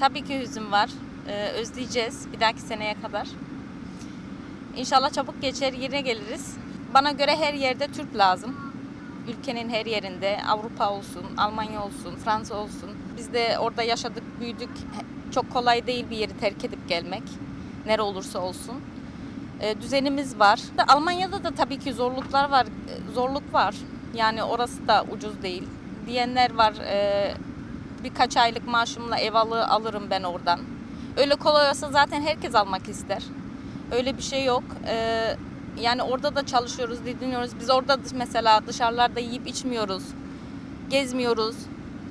Tabii ki hüzün var. Ee, özleyeceğiz bir dahaki seneye kadar. İnşallah çabuk geçer yine geliriz. Bana göre her yerde Türk lazım. Ülkenin her yerinde Avrupa olsun, Almanya olsun, Fransa olsun. Biz de orada yaşadık, büyüdük. Çok kolay değil bir yeri terk edip gelmek. Nere olursa olsun. Ee, düzenimiz var. Almanya'da da tabii ki zorluklar var. Ee, Zorluk var. Yani orası da ucuz değil. Diyenler var. Ee, birkaç aylık maaşımla ev alı, alırım ben oradan. Öyle kolay olsa zaten herkes almak ister. Öyle bir şey yok. Ee, yani orada da çalışıyoruz, didiniyoruz. Biz orada mesela dışarılarda yiyip içmiyoruz. Gezmiyoruz.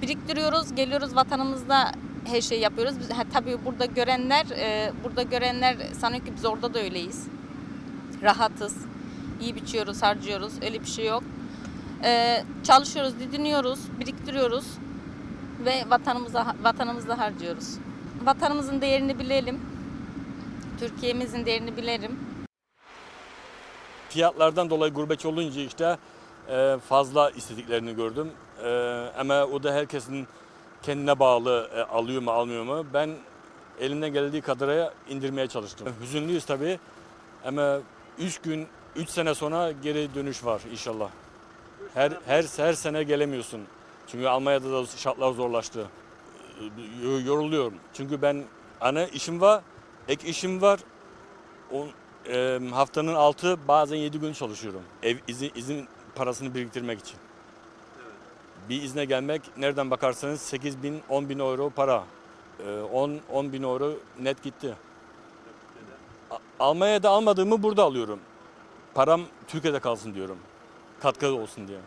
Biriktiriyoruz, geliyoruz vatanımızda her şeyi yapıyoruz. Biz, ha, tabii burada görenler, e, burada görenler sanıyor ki biz orada da öyleyiz. Rahatız. Yiyip içiyoruz, harcıyoruz. Öyle bir şey yok. Ee, çalışıyoruz, didiniyoruz, biriktiriyoruz ve vatanımıza vatanımızda harcıyoruz. Vatanımızın değerini bilelim. Türkiye'mizin değerini bilelim. Fiyatlardan dolayı gurbetçi olunca işte e, fazla istediklerini gördüm. E, ama o da herkesin kendine bağlı e, alıyor mu almıyor mu. Ben elimden geldiği kadarıyla indirmeye çalıştım. Hüzünlüyüz tabii ama 3 gün 3 sene sonra geri dönüş var inşallah. Her her her sene gelemiyorsun. Çünkü Almanya'da da şartlar zorlaştı. E, Yoruluyorum. Çünkü ben ana işim var, ek işim var. O, e, haftanın 6 bazen 7 gün çalışıyorum. Ev izin, izin parasını biriktirmek için. Bir izne gelmek nereden bakarsanız 8 bin 10 bin euro para. E, 10, 10 bin euro net gitti. Almanya'da almadığımı burada alıyorum. Param Türkiye'de kalsın diyorum katkı olsun diye.